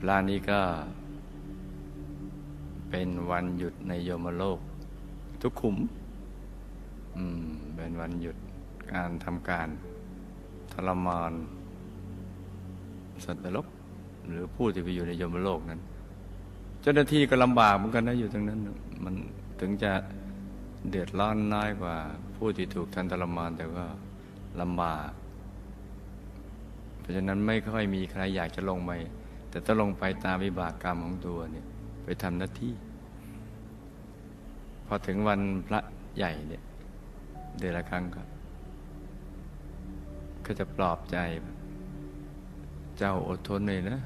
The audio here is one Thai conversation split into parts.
พระนี้ก็ เป็นวันหยุดในโยมโลก ทุกขุม อืม เป็นวันหยุดการทำการทรมานสัตว์นรกหรือผู้ที่ไปอยู่ในโยมโลกนั้น เจ้าหน้าที่ก็ลำบากเหมือนกันนะอยู่ตรงนั้น มันถึงจะเดือดร้อนน้อยกว่า ผู้ที่ถูกทันทรมานแต่ก็ลำบาก เพราะฉะนั้นไม่ค่อยมีใครอยากจะลงไป แต่ต้องลงไปตามวิบากกรรมของตัวเนี่ยไปทำหน้าที่ พอถึงวันพระใหญ่เนี่ย เดือนละครั้งก็ ก็จะปลอบใจ เจ้าอดทนหน่อยนะ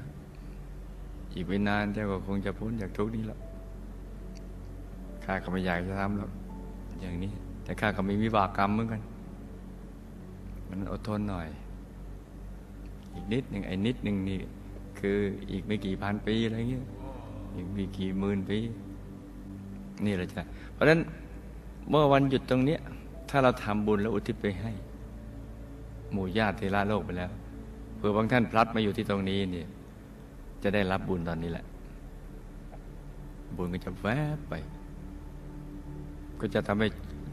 อีกไม่นานเจ้าก็คงจะพ้นจากทุกนี้แล้วข้าก็ไม่อยากจะทำหรอกอย่างนี้ แต่ข้าก็มีวิบากกรรมเหมือนกัน มันอดทนหน่อย อีกนิดหนึ่งไอ้นิดหนึ่งนี่ คืออีกไม่กี่พันปีอะไรเงี้ยอีกไม่กี่หมื่นปี นี่แหละจ้ะเพราะฉะนั้นเมื่อวันหยุดตรงเนี้ย ถ้าเราทำบุญแล้วอุทิศไปให้ หมู่ญาติเทระโลกไปแล้วเผื่อบางท่านพลัดมาอยู่ที่ตรงนี้เนี่ย จะได้รับบุญตอนนี้แหละ บุญก็จะแวบไป ก็จะทำให้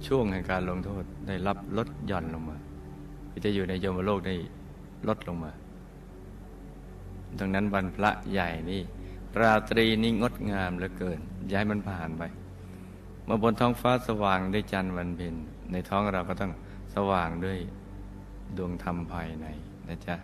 ช่วงแห่งการลงโทษได้รับลดหย่อนลงมา ก็จะอยู่ในโยมโลกได้ลดลงมา ดังนั้นวันพระใหญ่นี่ราตรีนี้งดงามเหลือเกิน ย้ายมันผ่านไปเมื่อบนท้องฟ้าสว่างด้วยจันทร์วันเพ็ญในท้องเราก็ต้องสว่างด้วยดวงธรรมภายในนะจ๊ะ